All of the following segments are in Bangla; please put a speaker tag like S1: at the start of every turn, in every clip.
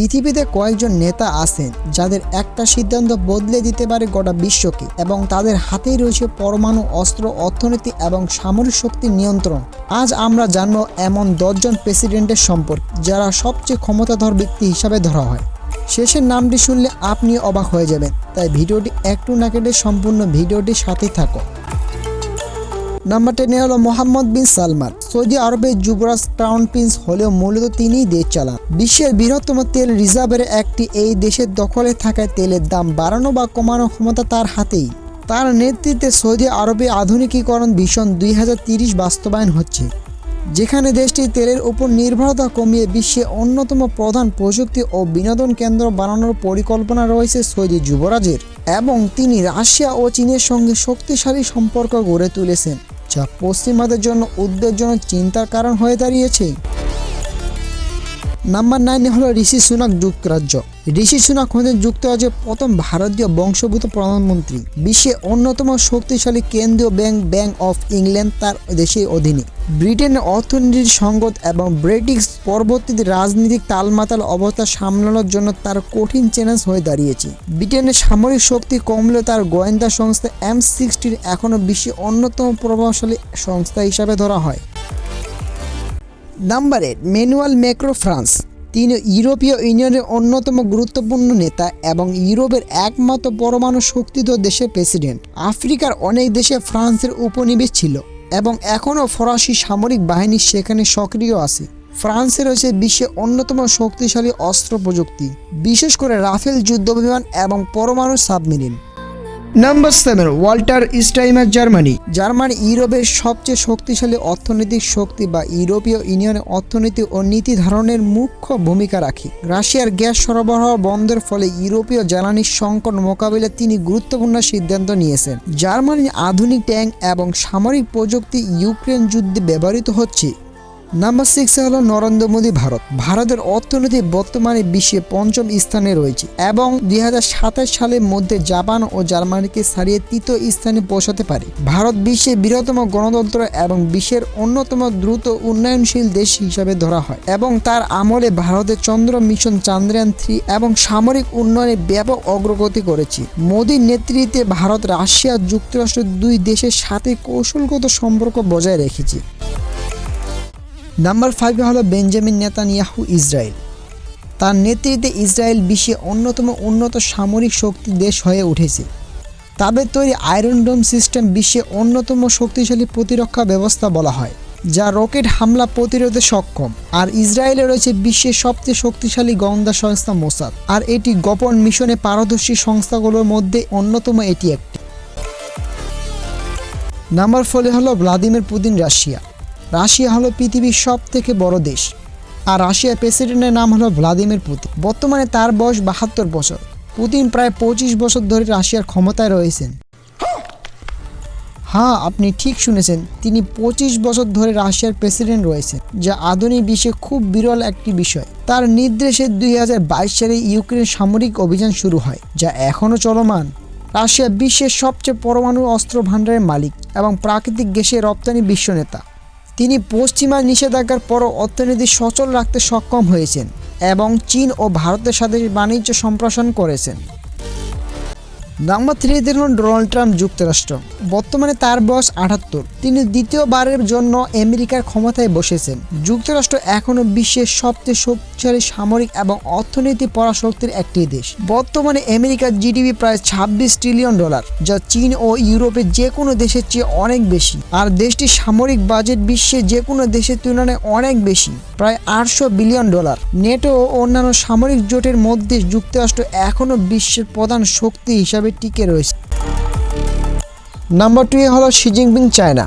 S1: পৃথিবীতে কয়েকজন নেতা আছেন, যাদের একটা সিদ্ধান্ত বদলে দিতে পারে গোটা বিশ্বকে এবং তাদের হাতেই রয়েছে পরমাণু অস্ত্র, অর্থনীতি এবং সামরিক শক্তির নিয়ন্ত্রণ। আজ আমরা জানব এমন দশজন প্রেসিডেন্টের সম্পর্কে, যারা সবচেয়ে ক্ষমতাধর ব্যক্তি হিসাবে ধরা হয়। শেষের নামটি শুনলে আপনি অবাক হয়ে যাবেন, তাই ভিডিওটি একটু না কেটে সম্পূর্ণ ভিডিওটির সাথেই থাকো নাম্বার টেনে হলো মোহাম্মদ বিন সালমান। সৌদি আরবের যুবরাজ ক্রাউন প্রিন্স হলেও মূলত তিনিই দেশ চালান। বিশ্বের বৃহত্তম তেল রিজার্ভের একটি এই দেশের দখলে থাকায় তেলের দাম বাড়ানো বা কমানো ক্ষমতা তার হাতেই। তার নেতৃত্বে সৌদি আরবে আধুনিকীকরণ ভীষণ দুই বাস্তবায়ন হচ্ছে, যেখানে দেশটি তেলের উপর নির্ভরতা কমিয়ে বিশ্বে অন্যতম প্রধান প্রযুক্তি ও বিনোদন কেন্দ্র বানানোর পরিকল্পনা রয়েছে সৌদি যুবরাজের এবং তিনি রাশিয়া ও চীনের সঙ্গে শক্তিশালী সম্পর্ক গড়ে তুলেছেন। যা পশ্চিমাদের জন্য উদ্বেগজনক চিন্তার কারণ হয়ে দাঁড়িয়েছে। নাম্বার নাইনে হলো ঋষি সুনাক যুক্তরাজ্য। ঋষি সুনাক হলেন যুক্তরাজ্যের প্রথম ভারতীয় বংশোদ্ভূত প্রধানমন্ত্রী। বিশ্বের অন্যতম শক্তিশালী কেন্দ্রীয় ব্যাংক ব্যাংক অফ ইংল্যান্ড তার দেশের অধীনে। ব্রিটেনের অর্থনীতির সংকট এবং ব্রিটিশ পরবর্তীতে রাজনৈতিক তালমাতাল অবস্থা সামলানোর জন্য তার কঠিন চ্যালেঞ্জ হয়ে দাঁড়িয়েছে। ব্রিটেনের সামরিক শক্তি কমলেও তার গোয়েন্দা সংস্থা এম সিক্সটির এখনও বিশ্বের অন্যতম প্রভাবশালী সংস্থা হিসাবে ধরা হয়। Number eight Emmanuel Macron France, তিনি ইউরোপীয় ইউনিয়নের অন্যতম গুরুত্বপূর্ণ নেতা এবং ইউরোপের একমাত্র পরমাণু শক্তিধর দেশের প্রেসিডেন্ট। আফ্রিকার অনেক দেশে ফ্রান্সের উপনিবেশ ছিল এবং এখনও ফরাসি সামরিক বাহিনী সেখানে সক্রিয় আছে। ফ্রান্সে রয়েছে বিশ্বের অন্যতম শক্তিশালী অস্ত্র প্রযুক্তি, বিশেষ করে রাফেল যুদ্ধবিমান এবং পরমাণু submarine. Number seven Walter Steinmeier Germany Germany ইউরোপের সবচেয়ে শক্তিশালী অর্থনৈতিক শক্তি বা ইউরোপীয় ইউনিয়নের অর্থনীতি ও নীতি ধারণের মুখ্য ভূমিকা রাখে। রাশিয়ার গ্যাস সরবরাহ বন্ধের ফলে ইউরোপীয় জ্বালানির সংকট মোকাবিলায় তিনি গুরুত্বপূর্ণ সিদ্ধান্ত নিয়েছেন। জার্মানির আধুনিক ট্যাঙ্ক এবং সামরিক প্রযুক্তি ইউক্রেন যুদ্ধে ব্যবহৃত হচ্ছে। নাম্বার সিক্সে হলো নরেন্দ্র মোদী ভারত। ভারতের অর্থনীতি বর্তমানে বিশ্বে পঞ্চম স্থানে রয়েছে এবং দুই হাজার সাতাশ সালের মধ্যে জাপান ও জার্মানিকে ছাড়িয়ে তৃতীয় স্থানে পৌঁছাতে পারে। ভারত বিশ্বের বৃহত্তম গণতন্ত্র এবং বিশ্বের অন্যতম দ্রুত উন্নয়নশীল দেশ হিসাবে ধরা হয় এবং তার আমলে ভারতের চন্দ্র মিশন চান্দ্রয়ান থ্রি এবং সামরিক উন্নয়নে ব্যাপক অগ্রগতি করেছে। মোদীর নেতৃত্বে ভারত রাশিয়া যুক্তরাষ্ট্র দুই দেশের সাথে কৌশলগত সম্পর্ক বজায় রেখেছে। নাম্বার ফাইভে হলো বেঞ্জামিন নেতানিয়াহু ইসরায়েল। তার নেতৃত্বে ইসরায়েল বিশ্বে অন্যতম উন্নত সামরিক শক্তি দেশ হয়ে উঠেছে। তাদের তৈরি আয়রন ডোম সিস্টেম বিশ্বে অন্যতম শক্তিশালী প্রতিরক্ষা ব্যবস্থা বলা হয়, যা রকেট হামলা প্রতিরোধে সক্ষম। আর ইসরায়েলে রয়েছে বিশ্বের সবচেয়ে শক্তিশালী গোয়েন্দা সংস্থা মোসাদ, আর এটি গোপন মিশনে পারদর্শী সংস্থাগুলোর মধ্যে অন্যতম এটি একটি। নাম্বার ফলে হলো ভ্লাদিমির পুতিন রাশিয়া। রাশিয়া হলো পৃথিবীর সব থেকে বড় দেশ, আর রাশিয়ার প্রেসিডেন্টের নাম হলো ভ্লাদিমির পুতিন। বর্তমানে তার বয়স বাহাত্তর বছর। পুতিন প্রায় পঁচিশ বছর ধরে রাশিয়ার ক্ষমতায় রয়েছেন। হ্যাঁ আপনি ঠিক শুনেছেন, তিনি পঁচিশ বছর ধরে রাশিয়ার প্রেসিডেন্ট রয়েছেন, যা আধুনিক বিশ্বে খুব বিরল একটি বিষয়। তার নির্দেশে দুই হাজার বাইশ সালে ইউক্রেন সামরিক অভিযান শুরু হয়, যা এখনও চলমান। রাশিয়া বিশ্বের সবচেয়ে পরমাণু অস্ত্র ভাণ্ডারের মালিক এবং প্রাকৃতিক গ্যাসের রপ্তানি বিশ্ব নেতা। তিনি পশ্চিমা নিষেধাজ্ঞার পরও অর্থনীতি সচল রাখতে সক্ষম হয়েছেন এবং চীন ও ভারতের সাথে বাণিজ্য সম্প্রসারণ করেছেন। নাম্বার থ্রিতে হলেন ডোনাল্ড ট্রাম্প যুক্তরাষ্ট্র। বর্তমানে তার বয়স আটাত্তর। তিনি দ্বিতীয়বারের জন্য আমেরিকার ক্ষমতায় বসেছেন। যুক্তরাষ্ট্র এখনও বিশ্বের সবচেয়ে শক্তিশালী সামরিক এবং অর্থনীতি পরাশক্তির একটি দেশ। বর্তমানে আমেরিকার জিডিপি প্রায় ছাব্বিশ ট্রিলিয়ন ডলার, যা চীন ও ইউরোপের যে কোনো দেশের চেয়ে অনেক বেশি। আর দেশটির সামরিক বাজেট বিশ্বের যে কোনো দেশের তুলনায় অনেক বেশি, প্রায় আটশো বিলিয়ন ডলার। নেটো ও অন্যান্য সামরিক জোটের মধ্যে যুক্তরাষ্ট্র এখনও বিশ্বের প্রধান শক্তি হিসাবে টিকে রয়েছে। নাম্বার টু হলো শি জিনপিং চায়না।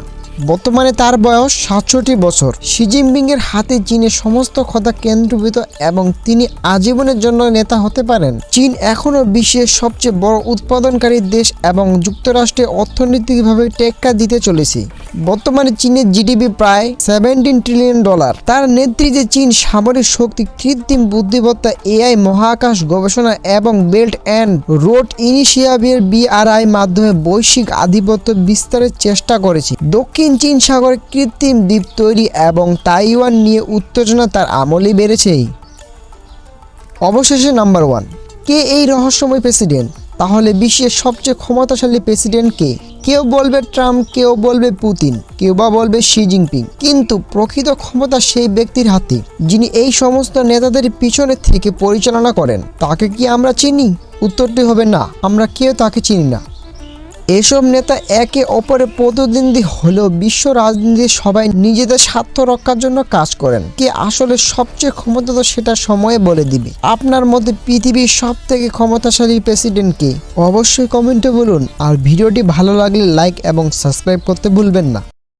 S1: বর্তমানে তার বয়স সাতষট্টি বছর। শি জিনপিং এর হাতে চীনের সমস্ত ক্ষতা কেন্দ্রীভূত এবং তিনি আজীবনের জন্য নেতা হতে পারেন। চীন এখনও বিশ্বের সবচেয়ে বড় উৎপাদনকারী দেশ এবং যুক্তরাষ্ট্রে অর্থনৈতিকভাবে টেক্কা দিতে চলেছে। বর্তমানে চীনের জিডিপি প্রায় সেভেন্টিন ট্রিলিয়ন ডলার তার নেতৃত্বে চীন সামরিক শক্তি, কৃত্রিম বুদ্ধিমত্তা, এআই, মহাকাশ গবেষণা এবং বেল্ট অ্যান্ড রোড ইনিশিয়াভের বিআরআই মাধ্যমে বৈশ্বিক আধিপত্য বিস্তারের চেষ্টা করেছে। দক্ষিণ চীন সাগরে কৃত্রিম দ্বীপ তৈরি এবং তাইওয়ান নিয়ে উত্তেজনা তার আমলেই বেড়েছে। অবশেষে নাম্বার ওয়ান। কে এই রহস্যময় প্রেসিডেন্ট? তাহলে বিশ্বের সবচেয়ে ক্ষমতাশালী প্রেসিডেন্ট কে? কেউ বলবে ট্রাম্প, কেউ বলবে পুতিন, কেউ বা বলবে শি জিনপিং। কিন্তু প্রকৃত ক্ষমতা সেই ব্যক্তির হাতে, যিনি এই সমস্ত নেতাদের পিছনে থেকে পরিচালনা করেন। তাকে কি আমরা চিনি? উত্তরটি হবে না। আমরা কেউ তাকে চিনি না। এসব নেতা একে অপরের প্রতিদ্বন্দ্বী হলেও বিশ্ব রাজনীতির সবাই নিজেদের স্বার্থ রক্ষার জন্য কাজ করেন। কে আসলে সবচেয়ে ক্ষমতা তো সেটা সময়ে বলে দিবে। আপনার মধ্যে পৃথিবীর সব থেকে ক্ষমতাশালী প্রেসিডেন্ট কে? অবশ্যই কমেন্টে বলুন। আর ভিডিওটি ভালো লাগলে লাইক এবং সাবস্ক্রাইব করতে ভুলবেন না।